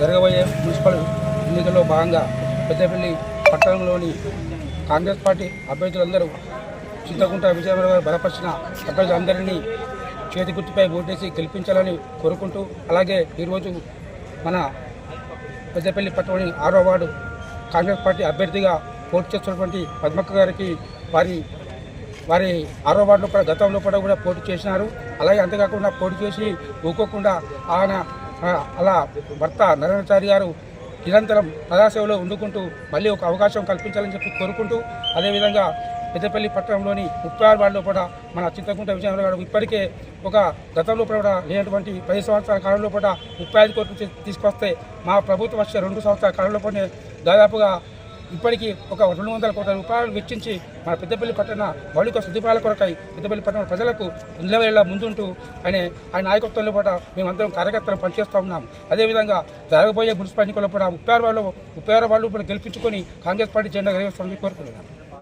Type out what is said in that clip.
జరగబోయే మున్సిపల్ ఎన్నికల్లో భాగంగా పెద్దపల్లి పట్టణంలోని కాంగ్రెస్ పార్టీ అభ్యర్థులందరూ చింతకుంట విజయనగరం గారు బలపరిచిన అభ్యర్థులందరినీ చేతి గుర్తుపై ఓటేసి గెలిపించాలని కోరుకుంటూ అలాగే ఈరోజు మన పెద్దపల్లి పట్టణంలోని ఆరో వార్డు కాంగ్రెస్ పార్టీ అభ్యర్థిగా పోటీ చేస్తున్నటువంటి పద్మక్క గారికి వారి వారి ఆరో వార్డులో కూడా గతంలో కూడా కూడా పోటీ చేసినారు. అలాగే అంతేకాకుండా పోటీ చేసి ఊకోకుండా ఆయన అలా భర్త నరేంద్రచారి గారు నిరంతరం ప్రజాసేవలో ఉండుకుంటూ మళ్ళీ ఒక అవకాశం కల్పించాలని చెప్పి కోరుకుంటూ అదేవిధంగా పెద్దపల్లి పట్టణంలోని ముప్పై ఆరు వార్డులో కూడా మన చింతకుంట విజయనగరం గారు ఇప్పటికే ఒక గతంలో కూడా లేనటువంటి పది సంవత్సరాల కాలంలో కూడా ముప్పై ఐదు కోట్లు తీసుకొస్తే మా ప్రభుత్వం వచ్చే రెండు సంవత్సరాల కాలంలో కూడా దాదాపుగా ఇప్పటికీ ఒక రెండు వందల కోట్ల రూపాయలు వెచ్చించి మన పెద్దపల్లి పట్టణ మౌలిక సదుపాయాల కొరకై పెద్దపల్లి పట్టణ ప్రజలకు నిలవేళ ముందుంటూ ఆయన ఆయన నాయకత్వంలో కూడా మేమందరం కార్యకర్తలు పనిచేస్తూ ఉన్నాం. అదేవిధంగా జరగబోయే మున్సిపల్ ఎన్నికల్లో కూడా ముప్పై ఆరు వాళ్ళు ముప్పై ఆరు వాళ్ళు గెలిపించుకొని కాంగ్రెస్ పార్టీ జెండా ఎగరేస్తామని కోరుకుంటున్నాం.